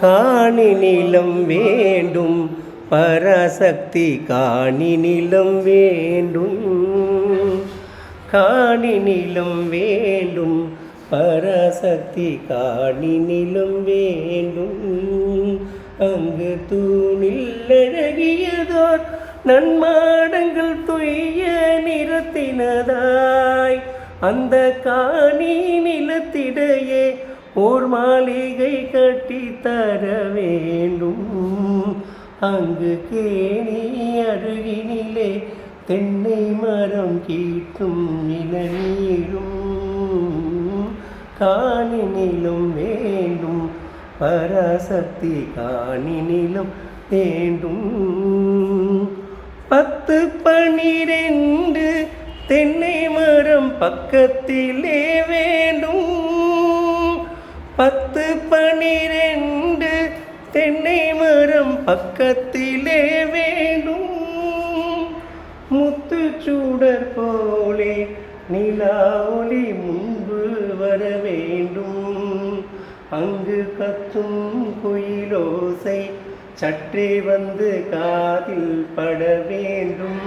காணி நிலம் வேண்டும். பராசக்தி காணி நிலம் வேண்டும். காணி நிலம் வேண்டும். பராசக்தி காணி நிலம் வேண்டும். அங்கு தூணில் அழகியதோர் நன்மாடங்கள் துய்ய நிறத்தினதாய். அந்த காணி நிலத்திடையே ஓர் மாளிகை கட்டி தர வேண்டும். அங்கு கேணி அருகினிலே தென்னை மரம் கீட்டும் இளநீரும். காணினிலும் வேண்டும் பராசக்தி காணினிலும் வேண்டும். பத்து பனிரெண்டு தென்னை மரம் பக்கத்திலே வேண்டும். பத்து பனிரெண்டு தென்னை மரம் பக்கத்திலே வேண்டும் முத்துச்சூடர் போலே நிலா ஒளி முன்பு வர வேண்டும். அங்கு கத்தும் குயிலோசை சற்றே வந்து காதில் பட வேண்டும்.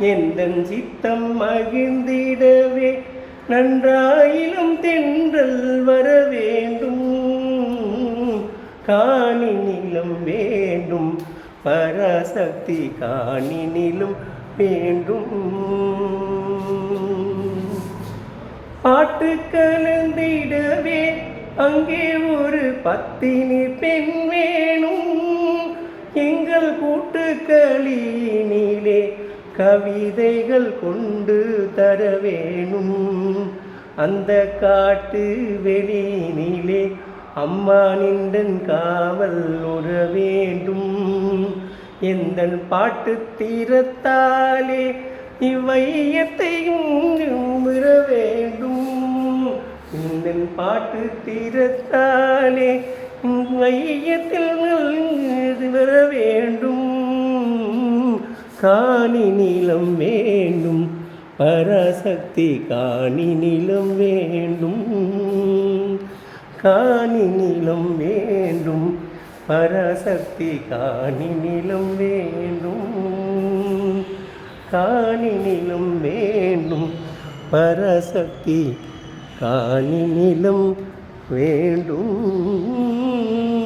எந்த சித்தம் மகிழ்ந்திடவே நன்றாயிலும் தென்றல் வர வேண்டும் காணி நிலம் வேண்டும். பராசக்தி காணி நிலம் வேண்டும். பாட்டு கலந்திடவே அங்கே ஒரு பத்தினி பெண் வேணும். எங்கள் கூட்டுக்களினிலே கவிதைகள் கொண்டு தர வேணும். அந்த காட்டு வெளியினிலே அம்மா நின்றன் காவல் உற வேண்டும். எந்த பாட்டு தீரத்தாலே இவ்வையத்தையும் விர வேண்டும். இந்த பாட்டு தீரத்தாலே இவ்வையத்தில் வர வேண்டும். காணி நிலம் வேண்டும். பராசக்தி காணி நிலம் வேண்டும். காணி நிலம் வேண்டும். பராசக்தி காணி நிலம் வேண்டும். காணி நிலம் வேண்டும். பராசக்தி காணி நிலம் வேண்டும்.